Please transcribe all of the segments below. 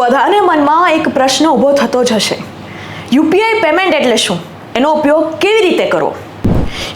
બધાને મનમાં એક પ્રશ્ન ઊભો થતો જ હશે. યુપીઆઈ પેમેન્ટ એટલે શું? એનો ઉપયોગ કેવી રીતે કરવો?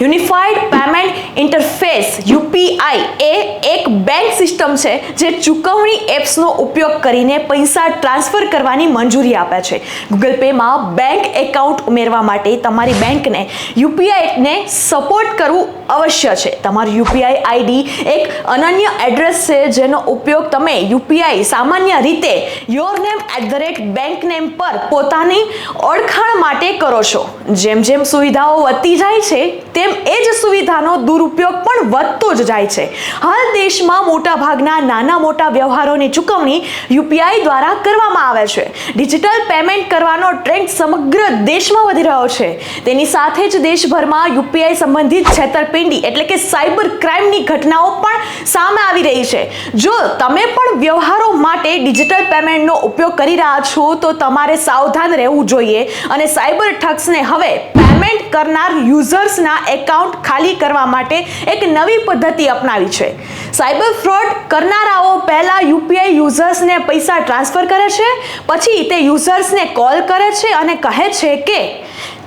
યુનિફાઈડ પેમેન્ટ ઇન્ટરફેસ, યુપીઆઈ, એ એક બેંક સિસ્ટમ છે જે ચૂકવણી એપ્સનો ઉપયોગ કરીને પૈસા ટ્રાન્સફર કરવાની મંજૂરી આપે છે. ગૂગલ પેમાં બેંક એકાઉન્ટ ઉમેરવા માટે તમારી બેંકને યુપીઆઈને સપોર્ટ કરવું અવશ્ય છે. તમારું યુપીઆઈ આઈડી એક અનન્ય એડ્રેસ છે જેનો ઉપયોગ તમે યુપીઆઈ સામાન્ય રીતે your name at the rate bank name પર પોતાની ઓળખાણ માટે કરો છો. જેમ જેમ સુવિધાઓ વધતી જાય છે, તેમ એ જ સુવિધાનો દુરુપયોગ પણ વધતો જ જાય છે. હાલ દેશમાં મોટા ભાગના નાના મોટા વ્યવહારોની ચૂકવણી યુપીઆઈ દ્વારા કરવામાં આવે છે. ડિજિટલ પેમેન્ટ કરવાનો ટ્રેન્ડ સમગ્ર દેશમાં વધી રહ્યો છે. તેની સાથે જ દેશભરમાં યુપીઆઈ સંબંધિત છેતરપિંડી એટલે કે સાયબર ક્રાઇમની ઘટનાઓ પણ સામે આવી રહી છે. જો તમે પણ વ્યવહારો માટે ડિજિટલ પેમેન્ટનો ઉપયોગ કરી રહ્યા છો, તો તમારે સાવધાન રહેવું જોઈએ અને સાયબર ઠગ્સને હવે પેમેન્ટ કરનાર યુઝર્સના એકાઉન્ટ ખાલી કરવા માટે એક નવી પદ્ધતિ અપનાવી છે. સાયબર ફ્રોડ કરનારાઓ પહેલા યુપીઆઈ યુઝર્સને પૈસા ટ્રાન્સફર કરે છે, પછી તે યુઝર્સને કોલ કરે છે અને કહે છે કે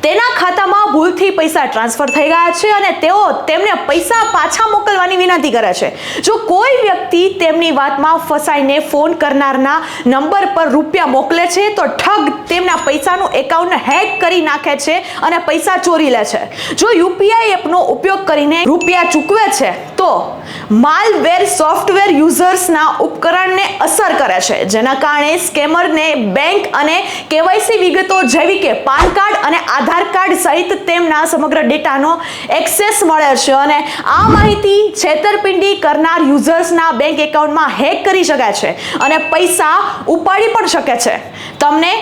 તેના ભૂલથી પૈસા ટ્રાન્સફર થઈ ગયા છે અને તેઓ તેમને પૈસા પાછા મોકલવાની વિનંતી કરે છે. જો કોઈ વ્યક્તિ તેમની વાતમાં ફસાઈને ફોન કરનારના નંબર પર રૂપિયા મોકલે છે, તો ઠગ તેમના પૈસાનું એકાઉન્ટ હેક કરી નાખે છે અને પૈસા ચોરી લે છે. જો યુપીઆઈ એપનો ઉપયોગ કરીને રૂપિયા ચૂકવે છે, તો માલવેર સોફ્ટવેર યુઝર્સના ઉપકરણને અસર કરે છે. જેના કારણે સ્કેમરને બેંક અને કેવાયસી વિગતો જેવી કે પાન કાર્ડ આધાર કાર્ડ સહિત તેમના સમગ્ર ડેટાનો એક્સેસ મળે છે અને આ માહિતી છેતરપિંડી કરનાર યુઝર્સના બેંક એકાઉન્ટમાં હેક કરી શકે છે અને પૈસા ઉપાડી પણ શકે છે. તમને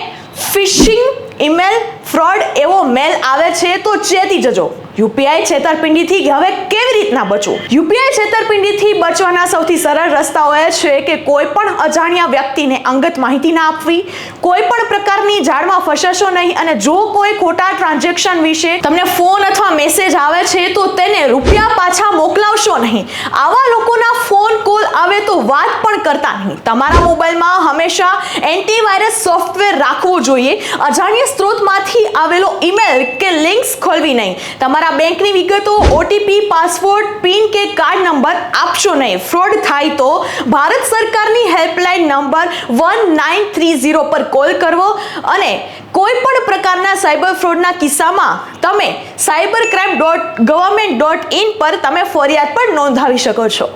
ફિશિંગ, ઈમેલ, ફ્રોડ એવો મેલ આવે છે તો ચેતી જજો. યુપીઆઈ છેતરપિંડીથી હવે કેવી રીતના બચવું? યુપીઆઈ છેતરપિંડીથી બચવાના સૌથી સરળ રસ્તાઓ એ છે કે કોઈ પણ અજાણ્યા વ્યક્તિને અંગત માહિતી ના આપવી, કોઈ પણ પ્રકારની જાળમાં ફસાશો નહીં અને જો કોઈ ખોટા ટ્રાન્ઝેક્શન વિશે તમને ફોન અથવા મેસેજ આવે છે તો તેને રૂપિયા પાછા મોકલાવશો નહીં. આવા લોકોના ફોન કોલ આવે તો વાત પણ કરતા નહીં. તમારા મોબાઈલમાં હંમેશા એન્ટીવાયરસ સોફ્ટવેર રાખવું જોઈએ. અજાણ્યા સ્ત્રોતમાંથી આવેલો ઈમેલ કે લિંક્સ ખોલવી નહીં. તમારા બેંકની વિગતો ઓટીપી પાસવર્ડ, પિન કે કાર્ડ નંબર આપશો નહીં. ફ્રોડ થાય તો ભારત સરકારની helpline number one nine three zero પર કોલ કરવો અને કોઈ પણ પ્રકારના સાયબર ફ્રોડના કિસ્સામાં તમે cyber crime dot, government dot in પર તમે ફરિયાદ પણ નોંધાવી શકો છો.